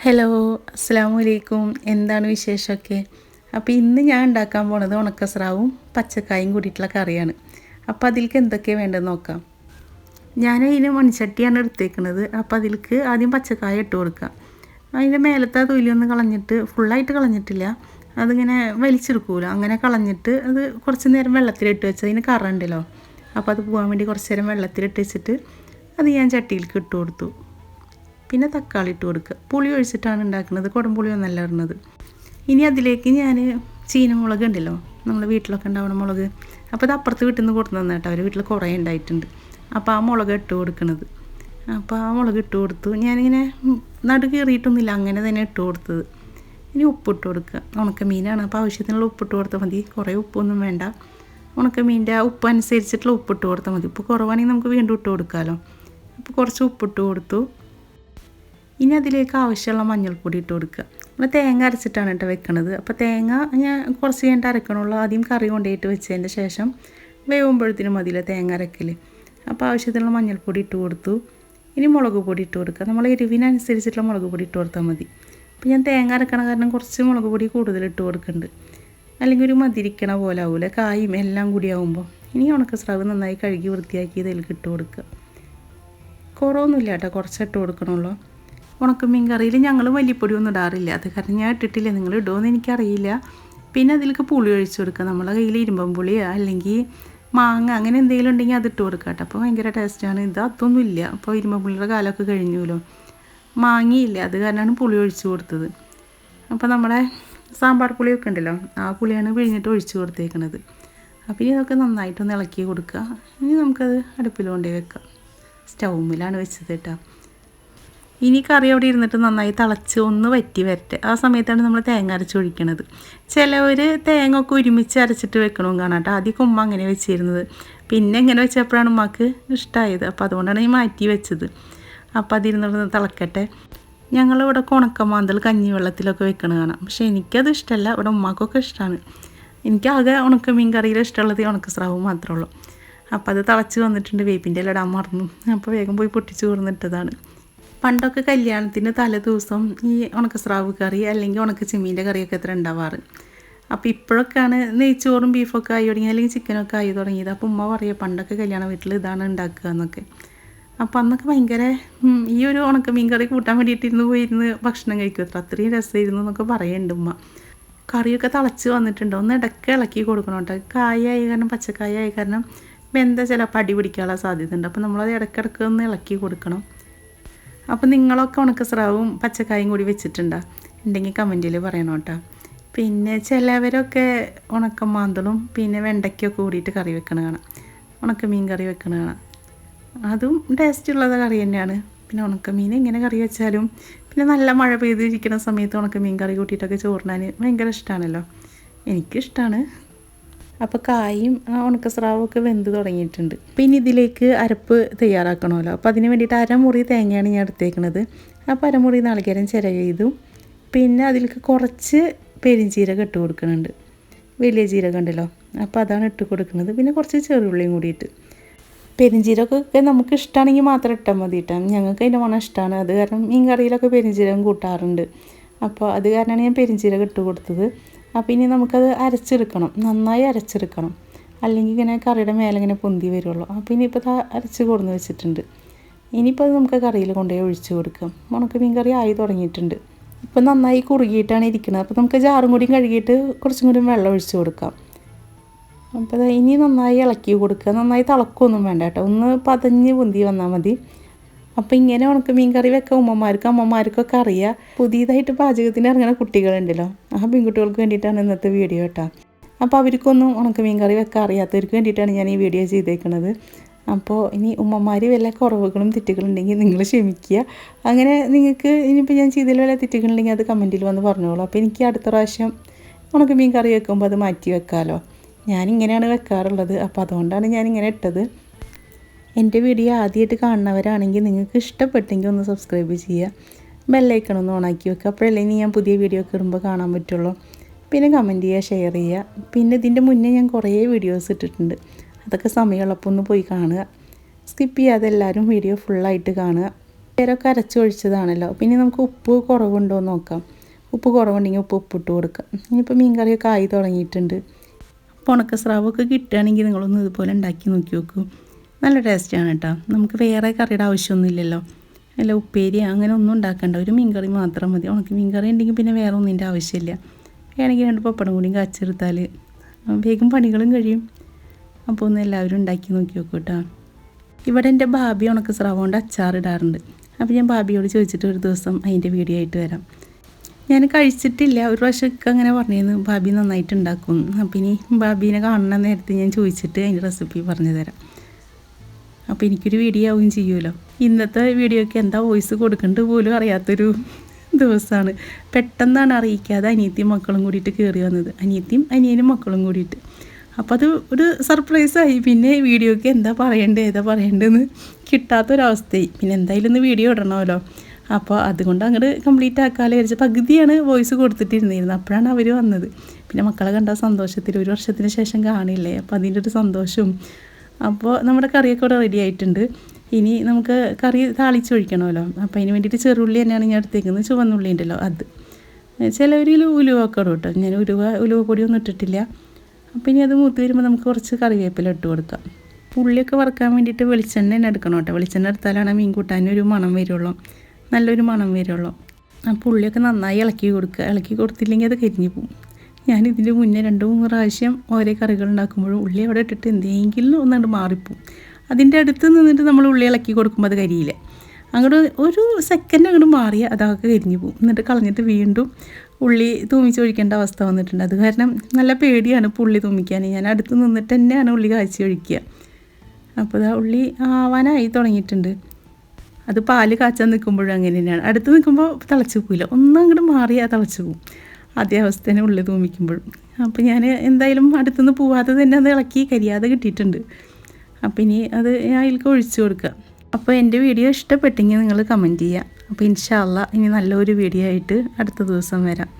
Hello അസ്സാമു അലൈക്കും എന്താണ് വിശേഷമൊക്കെ? അപ്പോൾ ഇന്ന് ഞാൻ ഉണ്ടാക്കാൻ പോണത് ഉണക്കസ്രാവും പച്ചക്കായും കൂടിയിട്ടുള്ള കറിയാണ്. അപ്പോൾ അതിലേക്ക് എന്തൊക്കെയാണ് വേണ്ടതെന്ന് നോക്കാം. ഞാൻ അതിന് മൺചട്ടിയാണ് എടുത്തേക്കുന്നത് അപ്പോൾ അതിലേക്ക് ആദ്യം പച്ചക്കായ ഇട്ട് കൊടുക്കുക അതിന്റെ മേലത്തെ തൊലിയൊന്ന് കളഞ്ഞിട്ട് ഫുള്ളായിട്ട് കളഞ്ഞിട്ടില്ല. അതിങ്ങനെ വലിച്ചെടുക്കൂല. അങ്ങനെ കളഞ്ഞിട്ട് അത് കുറച്ച് നേരം വെള്ളത്തിലിട്ട് വെച്ച് അതിന് കറ ഉണ്ടല്ലോ. അപ്പോൾ അത് പോകാൻ വേണ്ടി കുറച്ച് നേരം വെള്ളത്തിലിട്ട് വെച്ചിട്ട് അത് ഞാൻ ചട്ടിയിലേക്ക് ഇട്ട് കൊടുത്തു. പിന്നെ തക്കാളി ഇട്ട് കൊടുക്കുക. പുളി ഒഴിച്ചിട്ടാണ് ഉണ്ടാക്കുന്നത്. കുടംപുളി ഒന്നല്ല ഇടുന്നത്. ഇനി അതിലേക്ക് ഞാൻ ചീനമുളക് ഉണ്ടല്ലോ. നമ്മുടെ വീട്ടിലൊക്കെ ഉണ്ടാവണം മുളക്. അപ്പോൾ അത് അപ്പുറത്ത് വീട്ടിൽ നിന്ന് കൊടുത്തു തന്നേട്ടോ അവർ വീട്ടിൽ കുറേ ഉണ്ടായിട്ടുണ്ട്. അപ്പോൾ ആ മുളക് ഇട്ട് കൊടുക്കുന്നത് അപ്പോൾ ആ മുളക് ഇട്ട് കൊടുത്തു. ഞാനിങ്ങനെ നടു കീറിയിട്ടൊന്നുമില്ല. അങ്ങനെ തന്നെ ഇട്ട് കൊടുത്തത്. ഇനി ഉപ്പിട്ട് കൊടുക്കുക. ഉണക്കമീനാണ്. അപ്പോൾ ആവശ്യത്തിനുള്ള ഉപ്പിട്ട് കൊടുത്താൽ മതി. കുറേ ഉപ്പൊന്നും വേണ്ട. ഉണക്കമീന്റെ ആ ഉപ്പ് അനുസരിച്ചിട്ടുള്ള ഉപ്പിട്ട് കൊടുത്താൽ മതി. ഉപ്പ് കുറവാണെങ്കിൽ നമുക്ക് വീണ്ടും ഇട്ട് കൊടുക്കാമല്ലോ അപ്പോൾ കുറച്ച് ഉപ്പിട്ട് കൊടുത്തു. ഇനി അതിലേക്ക് ആവശ്യമുള്ള മഞ്ഞൾപ്പൊടി ഇട്ട് കൊടുക്കുക. നമ്മൾ തേങ്ങ അരച്ചിട്ടാണ് കേട്ടോ വെക്കണത്. അപ്പോൾ തേങ്ങ ഞാൻ കുറച്ച് കഴിഞ്ഞിട്ട് അരക്കണുള്ളൂ. ആദ്യം കറി കൊണ്ടുപോയിട്ട് വെച്ചതിന്റെ ശേഷം വേവുമ്പോഴത്തേനും മതിയില്ല തേങ്ങ അരക്കൽ അപ്പോൾ ആവശ്യത്തിനുള്ള മഞ്ഞൾപ്പൊടി ഇട്ട് കൊടുത്തു. ഇനി മുളക് പൊടി ഇട്ട് കൊടുക്കുക. നമ്മൾ എരിവിനനുസരിച്ചിട്ടുള്ള മുളക് പൊടി ഇട്ട് കൊടുത്താൽ മതി. അപ്പോൾ ഞാൻ തേങ്ങ അരക്കണ കാരണം കുറച്ച് മുളക് പൊടി കൂടുതൽ ഇട്ട് കൊടുക്കുന്നുണ്ട് അല്ലെങ്കിൽ ഒരു മതിരിക്കണ പോലെ ആവില്ല കായും എല്ലാം കൂടി ആവുമ്പോൾ ഇനി ഉണക്ക സ്രാവ് നന്നായി കഴുകി വൃത്തിയാക്കി ഇതിലേക്ക് ഇട്ട് കൊടുക്കുക. കുറവൊന്നുമില്ല കേട്ടോ. കുറച്ചിട്ട് കൊടുക്കണുള്ളൂ. ഉണക്കമീൻ കറിയിൽ ഞങ്ങൾ മല്ലിപ്പൊടി ഒന്നും ഇടാറില്ല. അത് കാരണം ഞാൻ ഇട്ടിട്ടില്ല. നിങ്ങൾ ഇടുമെന്ന് എനിക്കറിയില്ല. പിന്നെ അതിലേക്ക് പുളി ഒഴിച്ചു കൊടുക്കുക. നമ്മളെ കയ്യിൽ ഇരുമ്പം പുളിയോ അല്ലെങ്കിൽ മാങ്ങ അങ്ങനെ എന്തെങ്കിലും ഉണ്ടെങ്കിൽ അത് ഇട്ട് കൊടുക്കുക കേട്ടോ. അപ്പോൾ ഭയങ്കര ടേസ്റ്റാണ് ഇത് അതൊന്നും ഇല്ല. അപ്പോൾ ഇരുമ്പം പുളിയുടെ കാലമൊക്കെ കഴിഞ്ഞുല്ലോ മാങ്ങിയില്ല. അത് കാരണമാണ് പുളി ഒഴിച്ചു കൊടുത്തത്. അപ്പോൾ നമ്മുടെ സാമ്പാർ പുളിയൊക്കെ ഉണ്ടല്ലോ. ആ പുളിയാണ് പിഴിഞ്ഞിട്ട് ഒഴിച്ചു കൊടുത്തേക്കുന്നത് അപ്പോൾ ഇതൊക്കെ നന്നായിട്ടൊന്ന് ഇളക്കി കൊടുക്കുക. ഇനി നമുക്കത് അടുപ്പിൽ കൊണ്ടുപോയി വെക്കാം. സ്റ്റൗമിലാണ് വെച്ചത് കേട്ടോ. ഇനി കറി അവിടെ ഇരുന്നിട്ട് നന്നായി തിളച്ച് ഒന്ന് വറ്റി വരട്ടെ. ആ സമയത്താണ് നമ്മൾ തേങ്ങ അരച്ച് ഒഴിക്കണത്. ചിലവർ തേങ്ങ ഒക്കെ ഒരുമിച്ച് അരച്ചിട്ട് വെക്കണം കാണാം കേട്ടോ. ആദ്യം ഉമ്മ അങ്ങനെ വെച്ചിരുന്നത്. പിന്നെ ഇങ്ങനെ വെച്ചപ്പോഴാണ് ഉമ്മക്ക് ഇഷ്ടമായത് അപ്പോൾ അതുകൊണ്ടാണ് ഈ മാറ്റി വെച്ചത്. അപ്പോൾ അതിരുന്നിട്ട് തിളക്കട്ടെ. ഞങ്ങളിവിടെ കഞ്ഞി വെള്ളത്തിലൊക്കെ വെക്കണ കാണാം. പക്ഷേ എനിക്കത് ഇഷ്ടമല്ല ഇവിടെ ഉമ്മാക്കൊക്കെ ഇഷ്ടമാണ് എനിക്കാകെ ഉണക്ക മീൻ കറിയിൽ ഇഷ്ടമുള്ളത് ഈ ഉണക്കസ്രാവ് മാത്രമേ ഉള്ളൂ. അപ്പോൾ അത് തിളച്ച് വന്നിട്ടുണ്ട്. വേപ്പിന്റെ ഇല ഇടാൻ മറന്നു. അപ്പോൾ വേഗം പോയി പൊട്ടിച്ച് കൂർന്നിട്ടതാണ് പണ്ടൊക്കെ കല്യാണത്തിന് തലേ ദിവസം ഈ ഉണക്കസ്രാവ് കറി അല്ലെങ്കിൽ ഉണക്ക ചെമ്മീന്റെ കറിയൊക്കെ എത്ര ഉണ്ടാവാറ്? അപ്പോൾ ഇപ്പോഴൊക്കെയാണ് നെയ്ച്ചോറും ബീഫൊക്കെ ആയി തുടങ്ങി അല്ലെങ്കിൽ ചിക്കനൊക്കെ ആയി തുടങ്ങിയത്. അപ്പോൾ ഉമ്മ പറയുക പണ്ടൊക്കെ കല്യാണ വീട്ടിൽ ഇതാണ് ഉണ്ടാക്കുക എന്നൊക്കെ. അപ്പോൾ അന്നൊക്കെ ഭയങ്കര ഈ ഒരു ഉണക്ക മീൻ കറി കൂട്ടാൻ വേണ്ടിയിട്ടിരുന്ന് പോയിരുന്ന് ഭക്ഷണം കഴിക്കും. അത്ര അത്രയും രസമായിരുന്നു എന്നൊക്കെ പറയുന്നുണ്ട് ഉമ്മ. കറിയൊക്കെ തിളച്ച് വന്നിട്ടുണ്ട്? ഒന്ന് ഇടയ്ക്ക് ഇളക്കി കൊടുക്കണം കേട്ടോ. കായായ കാരണം പച്ചക്കായ ആയി കാരണം വെന്ത ചിലപ്പോൾ അടി പിടിക്കാനുള്ള സാധ്യത ഉണ്ട് അപ്പോൾ നമ്മളത് ഇടയ്ക്കിടയ്ക്ക് ഒന്ന് ഇളക്കി കൊടുക്കണം. അപ്പോൾ നിങ്ങളൊക്കെ ഉണക്കസ്രാവും പച്ചക്കായും കൂടി വെച്ചിട്ടുണ്ടോ? ഉണ്ടെങ്കിൽ കമന്റിൽ പറയണം കേട്ടോ. പിന്നെ ചിലവരൊക്കെ ഉണക്കമാന്തളും പിന്നെ വെണ്ടയ്ക്കൊക്കെ കൂടിയിട്ട് കറി വെക്കണ കാണാം. ഉണക്ക മീൻ കറി വെക്കണ കാണാം. അതും ടേസ്റ്റ് ഉള്ളത് കറി തന്നെയാണ്. പിന്നെ ഉണക്കമീൻ എങ്ങനെ കറി വെച്ചാലും പിന്നെ നല്ല മഴ പെയ്തിരിക്കുന്ന സമയത്ത് ഉണക്കമീൻ കറി കൂട്ടിയിട്ടൊക്കെ ചോറിനാൻ ഭയങ്കര ഇഷ്ടമാണല്ലോ എനിക്കിഷ്ടമാണ് അപ്പോൾ കായും ആ ഉണക്കസ്രാവും ഒക്കെ വെന്ത് തുടങ്ങിയിട്ടുണ്ട്. പിന്നെ ഇതിലേക്ക് അരപ്പ് തയ്യാറാക്കണമല്ലോ. അപ്പോൾ അതിന് വേണ്ടിയിട്ട് അരമുറി തേങ്ങയാണ് ഞാൻ എടുത്തേക്കുന്നത് അപ്പോൾ അരമുറി നാളികേരം ചിരകിയതും പിന്നെ അതിലേക്ക് കുറച്ച് പെരിഞ്ചീരകം ഇട്ട് കൊടുക്കുന്നുണ്ട് വലിയ ജീരകം ഉണ്ടല്ലോ. അപ്പോൾ അതാണ് ഇട്ട് കൊടുക്കുന്നത് പിന്നെ കുറച്ച് ചെറുള്ളിയും കൂടിയിട്ട്. പെരിഞ്ചീരകമൊക്കെ നമുക്ക് ഇഷ്ടമാണെങ്കിൽ മാത്രം ഇട്ടാൽ മതി കേട്ടോ ഞങ്ങൾക്ക് അതിന്റെ മണം ഇഷ്ടമാണ് അത് കാരണം മീൻ കറിയിലൊക്കെ പെരിഞ്ചീരകം കൂട്ടാറുണ്ട്. അപ്പോൾ അത് കാരണമാണ് ഞാൻ പെരിഞ്ചീരകം ഇട്ട് കൊടുത്തത്. അപ്പോൾ ഇനി നമുക്കത് അരച്ചെടുക്കണം. നന്നായി അരച്ചെടുക്കണം. അല്ലെങ്കിൽ ഇങ്ങനെ കറിയുടെ മേലെ ഇങ്ങനെ പൊന്തി വരുള്ളൂ. അപ്പോൾ ഇനിയിപ്പോൾ അത് അരച്ച് കൊടുന്ന് വെച്ചിട്ടുണ്ട്. ഇനിയിപ്പോൾ അത് നമുക്ക് കറിയിൽ കൊണ്ടുപോയി ഒഴിച്ചു കൊടുക്കാം. ഉണക്ക മീൻ കറി ആയി തുടങ്ങിയിട്ടുണ്ട്. ഇപ്പോൾ നന്നായി കുറുകിയിട്ടാണ് ഇരിക്കുന്നത്. അപ്പോൾ നമുക്ക് ജാറും കൂടിയും കഴുകിയിട്ട് കുറച്ചും കൂടി വെള്ളം ഒഴിച്ച് കൊടുക്കാം. അപ്പോൾ ഇനി നന്നായി ഇളക്കി കൊടുക്കുക. നന്നായി തിളക്കൊന്നും വേണ്ട കേട്ടോ. ഒന്ന് പതഞ്ഞ് പൊന്തി വന്നാൽ മതി. അപ്പോൾ ഇങ്ങനെ ഉണക്ക മീൻ കറി വെക്കാൻ ഉമ്മമാർക്കും അമ്മമാർക്കൊക്കെ അറിയാം. പുതിയതായിട്ട് പാചകത്തിന് ഇറങ്ങുന്ന കുട്ടികളുണ്ടല്ലോ. ആ പെൺകുട്ടികൾക്ക് വേണ്ടിയിട്ടാണ് ഇന്നത്തെ വീഡിയോ കേട്ടോ. അപ്പോൾ അവർക്കൊന്നും ഉണക്ക മീൻ കറി വെക്കാൻ അറിയാത്തവർക്ക് വേണ്ടിയിട്ടാണ് ഞാൻ ഈ വീഡിയോ ചെയ്തേക്കുന്നത് അപ്പോൾ ഇനി ഉമ്മമാർ വല്ല കുറവുകളും തെറ്റുകളുണ്ടെങ്കിൽ നിങ്ങൾ ക്ഷമിക്കുക. അങ്ങനെ നിങ്ങൾക്ക് ഇനിയിപ്പോൾ ഞാൻ ചെയ്തതിൽ വല്ല തെറ്റുകളുണ്ടെങ്കിൽ അത് കമന്റിൽ വന്ന് പറഞ്ഞോളൂ. അപ്പോൾ എനിക്ക് അടുത്ത പ്രാവശ്യം ഉണക്ക മീൻ കറി വെക്കുമ്പോൾ അത് മാറ്റി വെക്കാമല്ലോ ഞാനിങ്ങനെയാണ് വെക്കാറുള്ളത്. അപ്പോൾ അതുകൊണ്ടാണ് ഞാനിങ്ങനെ ഇട്ടത്. എന്റെ വീഡിയോ ആദ്യമായിട്ട് കാണുന്നവരാണെങ്കിൽ നിങ്ങൾക്ക് ഇഷ്ടപ്പെട്ടെങ്കിൽ ഒന്ന് സബ്സ്ക്രൈബ് ചെയ്യുക. ബെല്ലൈക്കൺ ഒന്ന് ഓണാക്കി വെക്കുക. അപ്പോഴല്ലേ ഇനി ഞാൻ പുതിയ വീഡിയോ ഒക്കെ ഇടുമ്പോൾ കാണാൻ പറ്റുള്ളൂ. പിന്നെ കമന്റ് ചെയ്യുക ഷെയർ ചെയ്യുക. പിന്നെ ഇതിന്റെ മുന്നേ ഞാൻ കുറേ വീഡിയോസ് ഇട്ടിട്ടുണ്ട്. അതൊക്കെ സമയമുള്ളപ്പോൾ ഒന്ന് പോയി കാണുക. സ്കിപ്പ് ചെയ്യാതെ എല്ലാവരും വീഡിയോ ഫുള്ളായിട്ട് കാണുക. പേരൊക്കെ അരച്ചൊഴിച്ചതാണല്ലോ പിന്നെ നമുക്ക് ഉപ്പ് കുറവുണ്ടോ എന്ന് നോക്കാം. ഉപ്പ് കുറവുണ്ടെങ്കിൽ ഉപ്പ് ഉപ്പിട്ട് കൊടുക്കാം. ഇനിയിപ്പോൾ മീൻകറിയൊക്കെ ആയി തുടങ്ങിയിട്ടുണ്ട്. അപ്പോൾ ഉണക്കസ്രാവൊക്കെ കിട്ടുകയാണെങ്കിൽ നിങ്ങളൊന്ന് ഇതുപോലെ ഉണ്ടാക്കി നോക്കി നോക്കൂ നല്ല ടേസ്റ്റാണ് കേട്ടോ. നമുക്ക് വേറെ കറിയുടെ ആവശ്യമൊന്നുമില്ലല്ലോ. അല്ല ഉപ്പേരി അങ്ങനെ ഒന്നും ഉണ്ടാക്കണ്ട. ഒരു മീൻകറി മാത്രം മതി. ഉണക്ക് മീൻകറി ഉണ്ടെങ്കിൽ പിന്നെ വേറെ ഒന്നിന്റെ ആവശ്യമില്ല. വേണമെങ്കിൽ രണ്ട് പപ്പടം കൂടിയും കാച്ചെടുത്താൽ വേഗം പണികളും കഴിയും. അപ്പോൾ ഒന്ന് എല്ലാവരും ഉണ്ടാക്കി നോക്കി നോക്കൂ കേട്ടോ. ഇവിടെ എന്റെ ഭാബി ഉണക്ക് സ്രാവുകൊണ്ട് അച്ചാറിടാറുണ്ട് അപ്പോൾ ഞാൻ ഭാബിയോട് ചോദിച്ചിട്ട് ഒരു ദിവസം അതിന്റെ വീഡിയോ ആയിട്ട് വരാം. ഞാൻ കഴിച്ചിട്ടില്ല. ഒരു പ്രാവശ്യമൊക്കെ അങ്ങനെ പറഞ്ഞിരുന്നു. ഭാബി നന്നായിട്ട് ഉണ്ടാക്കും. അപ്പം ഇനി ഭാബീനെ കാണണം നേരത്തെ ഞാൻ ചോദിച്ചിട്ട് അതിന്റെ റെസിപ്പി പറഞ്ഞു തരാം. അപ്പോൾ എനിക്കൊരു വീഡിയോ ആവുകയും ചെയ്യുമല്ലോ. ഇന്നത്തെ വീഡിയോയ്ക്ക് എന്താ വോയിസ് കൊടുക്കേണ്ടത് പോലും അറിയാത്തൊരു ദിവസമാണ്. പെട്ടെന്നാണ് അറിയിക്കാതെ അനിയത്തിയും മക്കളും കൂടിയിട്ട് കയറി വന്നത്. അനിയത്തിയും അനിയനും മക്കളും കൂടിയിട്ട്. അപ്പോൾ അത് ഒരു സർപ്രൈസായി പിന്നെ വീഡിയോയ്ക്ക് എന്താ പറയേണ്ടത് ഏതാ പറയേണ്ടതെന്ന് കിട്ടാത്തൊരവസ്ഥയായി. പിന്നെ എന്തായാലും ഒന്ന് വീഡിയോ ഇടണമല്ലോ. അപ്പോൾ അതുകൊണ്ട് അങ്ങോട്ട് കംപ്ലീറ്റ് ആക്കാൻ വിചാരിച്ച പകുതിയാണ് വോയിസ് കൊടുത്തിട്ടിരുന്നിരുന്നത്. അപ്പോഴാണ് അവർ വന്നത്. പിന്നെ മക്കളെ കണ്ട സന്തോഷത്തിൽ ഒരു വർഷത്തിന് ശേഷം കാണില്ലേ? അപ്പോൾ അതിന്റെ ഒരു സന്തോഷവും അപ്പോൾ നമ്മുടെ കറിയൊക്കെ ഇവിടെ റെഡി ആയിട്ടുണ്ട്. ഇനി നമുക്ക് കറി താളിച്ചൊഴിക്കണമല്ലോ. അപ്പോൾ അതിന് വേണ്ടിയിട്ട് ചെറുള്ളി തന്നെയാണ് ഞാൻ എടുത്തേക്കുന്നത്. ചുവന്നുള്ളി ഉണ്ടല്ലോ അത്. ചിലവരിൽ ഉലുവൊക്കെ ഇടും കേട്ടോ. ഞാൻ ഉലുവ ഉലുവ പൊടിയൊന്നും ഇട്ടിട്ടില്ല. അപ്പോൾ ഇനി അത് മൂത്ത് വരുമ്പോൾ നമുക്ക് കുറച്ച് കറിവേപ്പില ഇട്ട് കൊടുക്കാം. ഉള്ളിയൊക്കെ വറുക്കാൻ വേണ്ടിയിട്ട് വെളിച്ചെണ്ണ തന്നെ എടുക്കണം കേട്ടോ. വെളിച്ചെണ്ണ എടുത്താലാണ് മീൻ കൂട്ടാൻ ഒരു മണം വരുള്ളൂ. നല്ലൊരു മണം വരുള്ളൂ. അപ്പോൾ ഉള്ളിയൊക്കെ നന്നായി ഇളക്കി കൊടുക്കുക. ഇളക്കി കൊടുത്തില്ലെങ്കിൽ അത് കരിഞ്ഞു പോകും. ഞാൻ ഇതിന്റെ മുന്നേ രണ്ട് മൂന്ന് പ്രാവശ്യം ഓരോ കറികൾ ഉണ്ടാക്കുമ്പോഴും ഉള്ളി അവിടെ ഇട്ടിട്ട് എന്തെങ്കിലും ഒന്നുകൊണ്ട് മാറിപ്പോവും. അതിന്റെ അടുത്ത് നിന്നിട്ട് നമ്മൾ ഉള്ളി ഇളക്കി കൊടുക്കുമ്പോൾ അത് കരിയില്ല. അങ്ങോട്ട് ഒരു സെക്കൻഡ് അങ്ങോട്ട് മാറിയ അതൊക്കെ കരിഞ്ഞു പോകും എന്നിട്ട് കളഞ്ഞിട്ട് വീണ്ടും ഉള്ളി തൂമിച്ച് ഒഴിക്കേണ്ട അവസ്ഥ വന്നിട്ടുണ്ട്. അത് കാരണം നല്ല പേടിയാണ് ഇപ്പോൾ ഉള്ളി തൂമിക്കാൻ ഞാൻ അടുത്ത് നിന്നിട്ട് തന്നെയാണ് ഉള്ളി കാച്ചി ഒഴിക്കുക. അപ്പോൾ ആ ഉള്ളി ആവാനായി തുടങ്ങിയിട്ടുണ്ട്. അത് പാൽ കാച്ചാൻ നിൽക്കുമ്പോഴും അങ്ങനെ തന്നെയാണ് അടുത്ത് നിൽക്കുമ്പോൾ തിളച്ച് പോകില്ല ഒന്നും അങ്ങോട്ട് മാറിയാൽ തിളച്ച് പോകും അതേ അവസ്ഥ തന്നെ ഉള്ളിൽ തൂമിക്കുമ്പോഴും. അപ്പോൾ ഞാൻ എന്തായാലും അടുത്തുനിന്ന് പോവാതെ തന്നെ അത് ഇളക്കി കരിയാതെ കിട്ടിയിട്ടുണ്ട്. അപ്പോൾ ഇനി അത് ഞാൻ അതിലേക്ക് ഒഴിച്ചു കൊടുക്കുക അപ്പോൾ എന്റെ വീഡിയോ ഇഷ്ടപ്പെട്ടെങ്കിൽ നിങ്ങൾ കമന്റ് ചെയ്യുക. അപ്പോൾ ഇൻഷാല്ല ഇനി നല്ലൊരു വീഡിയോ ആയിട്ട് അടുത്ത ദിവസം വരാം.